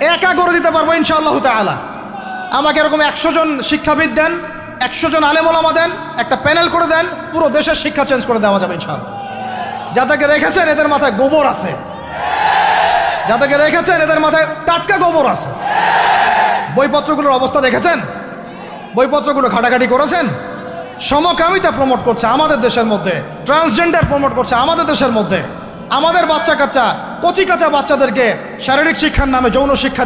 একা করে দিতে পারব ইনশাআল্লাহ তাআলা। আমাকে এরকম একশো জন শিক্ষাবিদ দেন, একশো জন আলেমোলামা দেন, একটা প্যানেল করে দেন, পুরো দেশের শিক্ষা চেঞ্জ করে দেওয়া যাবে ইনশাআল্লাহ। যাদেরকে রেখেছেন, এদের মাথায় গোবর আছে। যাদেরকে রেখেছেন, এদের মাথায় টাটকা গোবর আছে। বইপত্রগুলোর অবস্থা দেখেছেন? বইপত্রগুলো ঘাটাঘাটি করেছেন? সমকামিতা প্রমোট করছে আমাদের দেশের মধ্যে ট্রান্সজেন্ডার প্রমোট করছে আমাদের দেশের মধ্যে। আমাদের বাচ্চা কাচ্চা কচি কাঁচা বাচ্চাদেরকে শারীরিক শিক্ষার নামে যৌন শিক্ষা